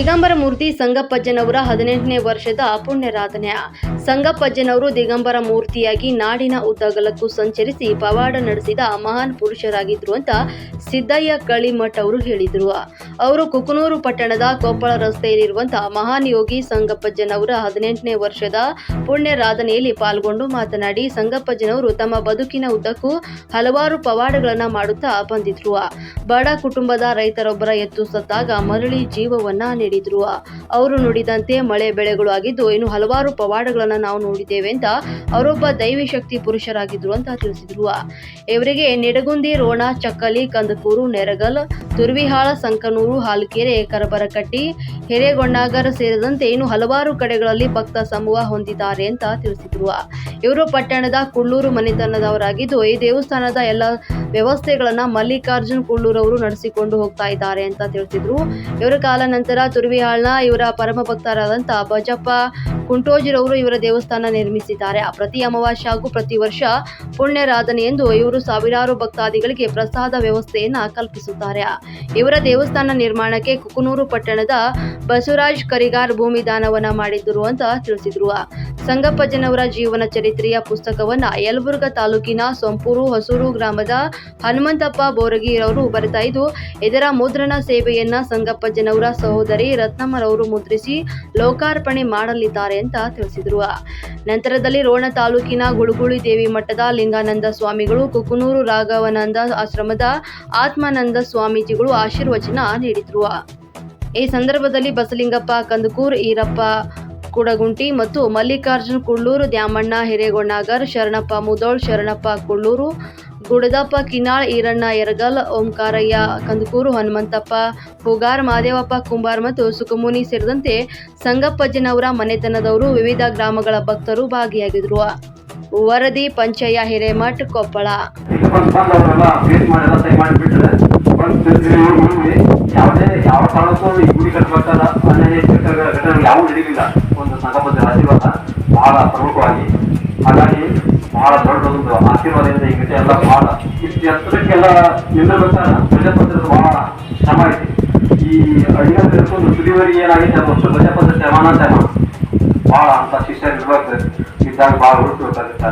ದಿಗಂಬರ ಮೂರ್ತಿ ಸಂಗಪ್ಪಜ್ಜನವರ ಹದಿನೆಂಟನೇ ವರ್ಷದ ಪುಣ್ಯರಾಧನೆ. ಸಂಗಪ್ಪಜ್ಜನವರು ದಿಗಂಬರ ಮೂರ್ತಿಯಾಗಿ ನಾಡಿನ ಉದ್ದಗಲಕ್ಕೂ ಸಂಚರಿಸಿ ಪವಾಡ ನಡೆಸಿದ ಮಹಾನ್ ಪುರುಷರಾಗಿದ್ರು ಅಂತ ಸಿದ್ದಯ್ಯ ಕಳಿಮಠ್ ಅವರು ಹೇಳಿದರು. ಅವರು ಕುಕನೂರು ಪಟ್ಟಣದ ಕೊಪ್ಪಳ ರಸ್ತೆಯಲ್ಲಿರುವಂತಹ ಮಹಾನ್ ಯೋಗಿ ಸಂಗಪ್ಪಜ್ಜನವರ ಹದಿನೆಂಟನೇ ವರ್ಷದ ಪುಣ್ಯರಾಧನೆಯಲ್ಲಿ ಪಾಲ್ಗೊಂಡು ಮಾತನಾಡಿ, ಸಂಗಪ್ಪಜ್ಜನವರು ತಮ್ಮ ಬದುಕಿನ ಉದ್ದಕ್ಕೂ ಹಲವಾರು ಪವಾಡಗಳನ್ನು ಮಾಡುತ್ತಾ ಬಂದಿದ್ರು. ಬಡ ಕುಟುಂಬದ ರೈತರೊಬ್ಬರ ಎತ್ತು ಸತ್ತಾಗ ಮರಳಿ ಜೀವವನ್ನ ನೀಡಿದ್ರು ಅವರು ನುಡಿದಂತೆ ಮಳೆ ಬೆಳೆಗಳು ಆಗಿದ್ದು ಇನ್ನು ಹಲವಾರು ಪವಾಡಗಳನ್ನು ನಾವು ನೋಡಿದ್ದೇವೆ ಅಂತ ಅವರೊಬ್ಬ ದೈವಿ ಶಕ್ತಿ ಪುರುಷರಾಗಿದ್ರು ಅಂತ ತಿಳಿಸಿದ್ರು. ಇವರಿಗೆ ನಿಡಗುಂದಿ, ರೋಣ, ಚಕ್ಕಲಿ, ಕಂದಕೂರು, ನೆರಗಲ್, ತುರ್ವಿಹಾಳ, ಸಂಕನೂರು, ಹಾಲ್ಕೆರೆ, ಕರಬರಕಟ್ಟಿ, ಹಿರೇಗೊಂಡಾಗರ ಸೇರಿದಂತೆ ಇನ್ನು ಹಲವಾರು ಕಡೆಗಳಲ್ಲಿ ಭಕ್ತ ಸಮೂಹ ಹೊಂದಿದ್ದಾರೆ ಅಂತ ತಿಳಿಸಿದ್ರು. ಇವರು ಪಟ್ಟಣದ ಕುಳ್ಳೂರು ಮನೆತನದವರಾಗಿದ್ದು ಈ ದೇವಸ್ಥಾನದ ಎಲ್ಲ ವ್ಯವಸ್ಥೆಗಳನ್ನ ಮಲ್ಲಿಕಾರ್ಜುನ್ ಕುಳ್ಳೂರವರು ನಡೆಸಿಕೊಂಡು ಹೋಗ್ತಾ ಇದ್ದಾರೆ ಅಂತ ತಿಳಿಸಿದ್ರು. ಇವರ ಕಾಲ ನಂತರ ತುರ್ವಿಹಾಳ್ನ ಇವರ ಪರಮ ಭಕ್ತರಾದಂತ ಬಜಪ್ಪ ಕುಂಟೋಜಿರವರು ಇವರ ದೇವಸ್ಥಾನ ನಿರ್ಮಿಸಿದ್ದಾರೆ. ಪ್ರತಿ ಅಮಾವಾಸ್ಯ ಹಾಗೂ ಪ್ರತಿ ವರ್ಷ ಪುಣ್ಯರಾಧನೆ ಎಂದು ಇವರು ಸಾವಿರಾರು ಭಕ್ತಾದಿಗಳಿಗೆ ಪ್ರಸಾದ ವ್ಯವಸ್ಥೆಯನ್ನ ಕಲ್ಪಿಸುತ್ತಾರೆ. ಇವರ ದೇವಸ್ಥಾನ ನಿರ್ಮಾಣಕ್ಕೆ ಕುಕನೂರು ಪಟ್ಟಣದ ಬಸವರಾಜ್ ಕರಿಗಾರ್ ಭೂಮಿ ದಾನವನ್ನ ಮಾಡಿದ್ದರು ಅಂತ ತಿಳಿಸಿದ್ರು. ಸಂಗಪ್ಪಜ್ಜನವರ ಜೀವನ ಚರಿತ್ರೆಯ ಪುಸ್ತಕವನ್ನ ಯಲಬುರ್ಗ ತಾಲೂಕಿನ ಸೊಂಪೂರು ಹೊಸೂರು ಗ್ರಾಮದ ಹನುಮಂತಪ್ಪ ಬೋರಗಿರವರು ಬರೆತಾ ಇದ್ದು ಇದರ ಮುದ್ರಣ ಸೇವೆಯನ್ನ ಸಂಗಪ್ಪಜ್ಜನವರ ಸಹೋದರಿ ರತ್ನಮ್ಮರವರು ಮುದ್ರಿಸಿ ಲೋಕಾರ್ಪಣೆ ಮಾಡಲಿದ್ದಾರೆ ಅಂತ ತಿಳಿಸಿದರು? ನಂತರದಲ್ಲಿ ರೋಣ ತಾಲೂಕಿನ ಗುಳುಗುಳಿ ದೇವಿ ಮಠದ ಲಿಂಗಾನಂದ ಸ್ವಾಮಿಗಳು, ಕುಕುನೂರು ರಾಘವಾನಂದ ಆಶ್ರಮದ ಆತ್ಮಾನಂದ ಸ್ವಾಮೀಜಿಗಳು ಆಶೀರ್ವಚನ ನೀಡಿದ್ರು. ಈ ಸಂದರ್ಭದಲ್ಲಿ ಬಸಲಿಂಗಪ್ಪ, ಕಂದಕೂರ್, ಈರಪ್ಪ, ಕುಡಗುಂಟಿ ಮತ್ತು ಮಲ್ಲಿಕಾರ್ಜುನ್ ಕುಳ್ಳೂರು, ದ್ಯಾಮಣ್ಣ ಹಿರೇಗೊಣ್ಣಾಗರ್ ಶರಣಪ್ಪ, ಮುದೋಳ್, ಶರಣಪ್ಪ ಕುಳ್ಳೂರು ಗುಡದಪ್ಪ ಕಿನಾಳ್ ಈರಣ್ಣ ಎರಗಲ್, ಓಂಕಾರಯ್ಯ ಕಂದಕೂರು, ಹನುಮಂತಪ್ಪ ಹುಗಾರ್ ಮಾದೇವಪ್ಪ ಕುಂಬಾರ್ ಮತ್ತು ಸುಖಮುನಿ ಸೇರಿದಂತೆ ಸಂಗಪ್ಪಜ್ಜನವರ ಮನೆತನದವರು ವಿವಿಧ ಗ್ರಾಮಗಳ ಭಕ್ತರು ಭಾಗಿಯಾಗಿದ್ರು. ವರದಿ ಪಂಚಯ್ಯ ಹಿರೇಮಠ್, ಕೊಪ್ಪಳ. ಬಹಳ ದೊಡ್ಡದೊಂದು ಆಶೀರ್ವಾದದಿಂದ ಈ ಘಟನೆ ಎಲ್ಲ ಬಹಳ ಇಷ್ಟು ಎತ್ತರಕ್ಕೆಲ್ಲ ನಿಲ್ಲಬೇಕಾದ ಪ್ರಜಾಪತ್ರದ ಬಹಳ ಶ್ರಮ ಐತಿ ಈ ಒಂದು ತುದಿವರೆಗೆ ಏನಾಗಿದೆ ಅದು ಅಷ್ಟು ಪ್ರಜಾಪತ್ರ ಶ್ರಮನ ಶ್ರಮ. ಬಹಳ ಅಂತ ಶಿಷ್ಯ ಇರ್ಬೇಕು ಇದ್ದಾಗ ಬಹಳ ಹುಡುಕಬೇಕಾಗುತ್ತೆ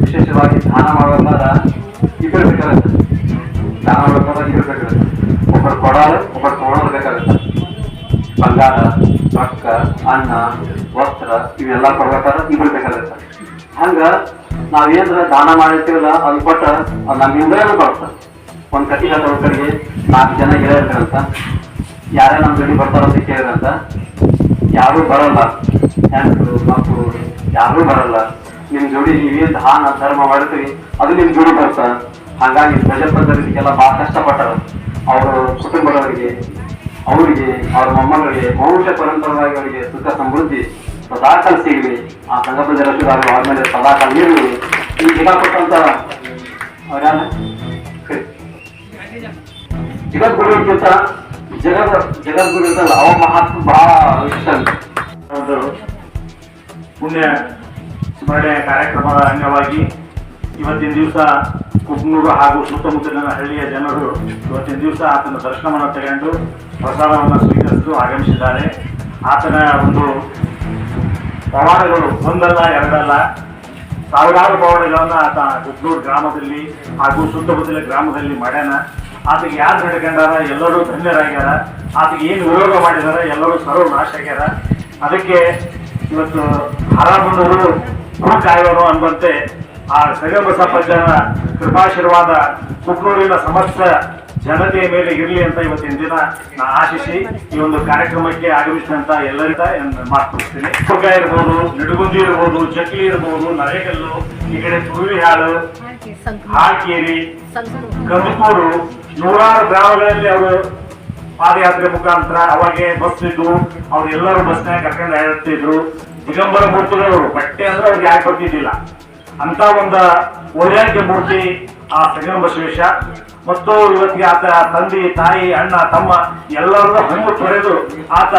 ವಿಶೇಷವಾಗಿ ದಾನ ಮಾಡಬೇಕಾದ ಇಬ್ಬರು ಬೇಕಾಗುತ್ತೆ. ದಾನ ಮಾಡಬೇಕಾದ್ರೆ ಇಬ್ಬರು ಬೇಕಾಗುತ್ತೆ. ಒಬ್ಬರು ಕೊಡೋರು ಒಬ್ಬರು ತೊಗೊಳೋದು ಬೇಕಾಗುತ್ತೆ. ಬಂಗಾರ, ರೊಕ್ಕ, ಅನ್ನ, ವಸ್ತ್ರ, ಇವೆಲ್ಲ ಕೊಡ್ಬೇಕಾದ್ರೆ ಇಬ್ಬರು ಬೇಕಾಗುತ್ತೆ. ಹಂಗ ನಾವೇನ್ರ ದಾನ ಮಾಡಿರ್ತೀವಲ್ಲ, ಅದು ಕೊಟ್ಟ ನಮ್ಮಿಂದಲೇ ಬರುತ್ತೆ ಒಂದು ಕಟ್ಟಿ ಹತ್ತೋ ಕಡೆಗೆ ನಾಲ್ಕು ಜನ ಹೇಳಿರ್ತಾರಂತ ಯಾರೇ ನಮ್ಮ ಜೋಡಿ ಬರ್ತಾರಂತ ಕೇಳಿದ್ರಂತ ಯಾರು ಬರಲ್ಲ. ಹೆಣ್ಣು ಮಕ್ಕಳು, ಯಾರು ಬರಲ್ಲ. ನಿಮ್ಮ ಜೋಡಿ ನೀವೇನ್ ದಾನ, ಧರ್ಮ ಮಾಡ್ತೀವಿ ಅದು ನಿಮ್ಮ ಜೋಡಿ ಬರ್ತ ಹಾಗಾಗಿ ಪ್ರಜಾಪ್ರತಿನಿಧಿಗೆಲ್ಲ ಬಹಳ ಕಷ್ಟಪಟ್ಟಾರ. ಅವರ ಕುಟುಂಬದವರಿಗೆ, ಅವರಿಗೆ, ಅವ್ರ ಮೊಮ್ಮಗಳಿಗೆ, ವಂಶ ಪರಂಪರವಾಗಿ ಅವರಿಗೆ ಸುಖ ಸಮೃದ್ಧಿ. ಸದಾಕಾಲ ಸಿಗಲಿ ಆ ಸಂಗಮ ಜಲಶುದ್ಧಾಗಿ ಆದ್ಮೇಲೆ ಸದಾಕಾಲ ನೀಡಲಿ ಈ ಗಿಡ ಕೊಟ್ಟಂತ ಜಗದ್ಗುರು ಅಂತ ಜಗದ, ಜಗದ್ಗುರು ಅಂತ ಅವ ಮಹಾತ್ಮ ಬಹಳ ಇಷ್ಟ ಪುಣ್ಯ ಸ್ಮರಣೆ ಕಾರ್ಯಕ್ರಮದ ಅಂಗವಾಗಿ ಇವತ್ತಿನ ದಿವಸ ಕುಗ್ನೂರು ಹಾಗೂ ಸುತ್ತಮುತ್ತಲಿನ ಹಳ್ಳಿಯ ಜನರು ಇವತ್ತಿನ ದಿವಸ ಆತನ ದರ್ಶನವನ್ನು ತಗೊಂಡು ಪ್ರಸಾದವನ್ನು ಸ್ವೀಕರಿಸಲು ಆಗಮಿಸಿದ್ದಾರೆ. ಆತನ ಒಂದು ಪವಾಡಗಳು ಒಂದಲ್ಲ, ಎರಡಲ್ಲ. ಸಾವಿರಾರು ಪವಾಡಗಳನ್ನ ಆತ ಕುಗ್ನೂರು ಗ್ರಾಮದಲ್ಲಿ ಹಾಗೂ ಸುತ್ತಮುತ್ತಲ ಗ್ರಾಮದಲ್ಲಿ ಮಾಡ್ಯಾನ. ಆತಗೆ ಯಾರು ನಡ್ಕೊಂಡಾರ? ಎಲ್ಲರೂ ಧನ್ಯರಾಗ್ಯಾರ. ಆತಗೆ ಏನು ಉಪಯೋಗ ಮಾಡಿದಾರ? ಎಲ್ಲರೂ ಸರ್ವ ನಾಶ ಆಗ್ಯಾರ. ಅದಕ್ಕೆ ಇವತ್ತು ಹರಾಮಣ್ಣವರು ಕಾಯೋರು ಅನ್ನುವಂತೆ ಆ ಸಗಬಸಪ್ಪಜ್ಜನ ಕೃಪಾಶೀರ್ವಾದ ಕುಕ್ನೂರಿನ ಸಮಸ್ತ ಜನತೆಯ ಮೇಲೆ ಇರಲಿ ಅಂತ ಇವತ್ತಿನ ದಿನ ನಾ ಆಶಿಸಿ ಈ ಒಂದು ಕಾರ್ಯಕ್ರಮಕ್ಕೆ ಆಗಮಿಸಿದಂತ ಎಲ್ಲರಿಂದ ಮಾತು ಕುಗ್ಗ ಇರ್ಬೋದು ನಿಡುಗುಂದಿ ಇರ್ಬೋದು ಚಕ್ಲಿ ಇರ್ಬೋದು ನರೇಗಲ್ಲು ಈ ಕಡೆ ತುರುವಿಹಾಳು ಹಾಕೇರಿ ಕಂದಕೂರು ನೂರಾರು ಗ್ರಾಮಗಳಲ್ಲಿ ಅವರು ಪಾದಯಾತ್ರೆ ಮುಖಾಂತರ ಅವಾಗೆ ಬಸ್ ಇದ್ದು ಅವ್ರು ಎಲ್ಲರೂ ಬಸ್ನಾಗ ಕರ್ಕೊಂಡು ಹೇಳ್ತಿದ್ರು ದಿಗಂಬರ ಮೂರ್ತಿಗಳು ಬಟ್ಟೆ ಅಂದ್ರೆ ಅವ್ರಿಗೆ ಯಾಕೆ ಬರ್ತಿದ್ದಿಲ್ಲ. ಅಂತ ಒಂದು ವೈರಾಗ್ಯ ಮೂರ್ತಿ ಆ ಸಂಗಮ ಬಸವೇಶ ಮತ್ತು ಇವತ್ತಿಗೆ ಆತ ತಂದೆ, ತಾಯಿ, ಅಣ್ಣ, ತಮ್ಮ ಎಲ್ಲರನ್ನೂ ಹಣ್ಣು ತೊರೆದು ಆತ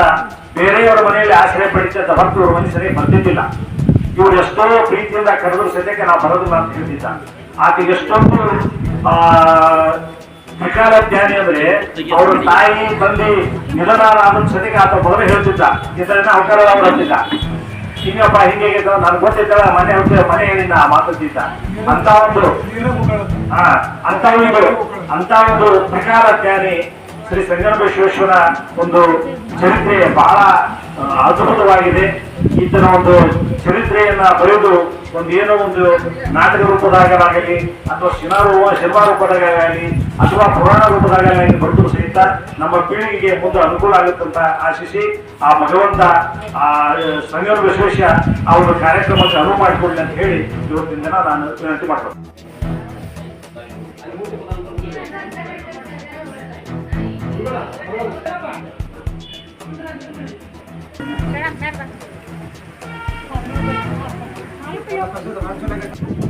ಬೇರೆಯವರ ಮನೆಯಲ್ಲಿ ಆಶ್ರಯ ಪಡಿಸಿದ ಹೊರತು ಒಂದು ಸರಿ ಬಂದಿದ್ದಿಲ್ಲ. ಇವ್ರು ಎಷ್ಟೋ ಪ್ರೀತಿಯಿಂದ ಕರೆದ್ರು ಸದ್ಯಕ್ಕೆ ನಾವು ಬರೋದಿಲ್ಲ ಅಂತ ಹೇಳ್ತಿದ್ದ. ಆತ ಎಷ್ಟೊಂದು, ಆ ತ್ರಿಕಾಲ ಜ್ಞಾನಿ ಅಂದ್ರೆ ಅವ್ರ ತಾಯಿ, ತಂದೆ ನಿಧನ ಆದ ಸದ್ಯಕ್ಕೆ ಆತ ಮೊದಲು ಹೇಳ್ತಿದ್ದ. ಇದನ್ನ ಅವಕಾಶ ಹಿಂಗಪ್ಪ ಹಿಂಗೆ ನನ್ಗೆ ಗೊತ್ತಿದ್ದ ಮನೆ ಹುಟ್ಟ ಮನೆ ಏನಿಲ್ಲ, ಮಾತು ಮಾತಂತಿದ್ದ ಅಂತ ಒಂದು ಹಾ, ಅಂತ ಒಂದು ಅಂತ ಒಂದು ಪ್ರಕಾರ ಜ್ಞಾನಿ ಶ್ರೀ ಸಂಗಮೇಶ್ವರ ಒಂದು ಚರಿತ್ರೆ ಬಹಳ ಅದ್ಭುತವಾಗಿದೆ. ಈತನ ಒಂದು ಚರಿತ್ರೆಯನ್ನ ಬರೆದು ಒಂದು ಏನೋ ಒಂದು ನಾಟಕ ರೂಪದಾಗಲಾಗಲಿ, ಅಥವಾ ಸಿನಾ ರೂಪ, ಸಿನಿಮಾ ರೂಪದಾಗಲಿ ಅಥವಾ ಪುರಾಣ ರೂಪದಾಗಲಿ ಬರೆದು ಸಹಿತ ನಮ್ಮ ಪೀಳಿಗೆಗೆ ಮುಂದೆ ಅನುಕೂಲ ಆಗುತ್ತಂತ ಆಶಿಸಿ ಆ ಭಗವಂತ, ಆ ಸಂಗಮ ವಿಶೇಷ ಆ ಒಂದು ಕಾರ್ಯಕ್ರಮಕ್ಕೆ ಅನುವು ಮಾಡಿಕೊಡ್ಲಿ ಅಂತ ಹೇಳಿ ಇವತ್ತಿನ ದಿನ ನಾನು ವಿನಂತಿ ಮಾಡ್ತೀನಿ Apa itu 出来个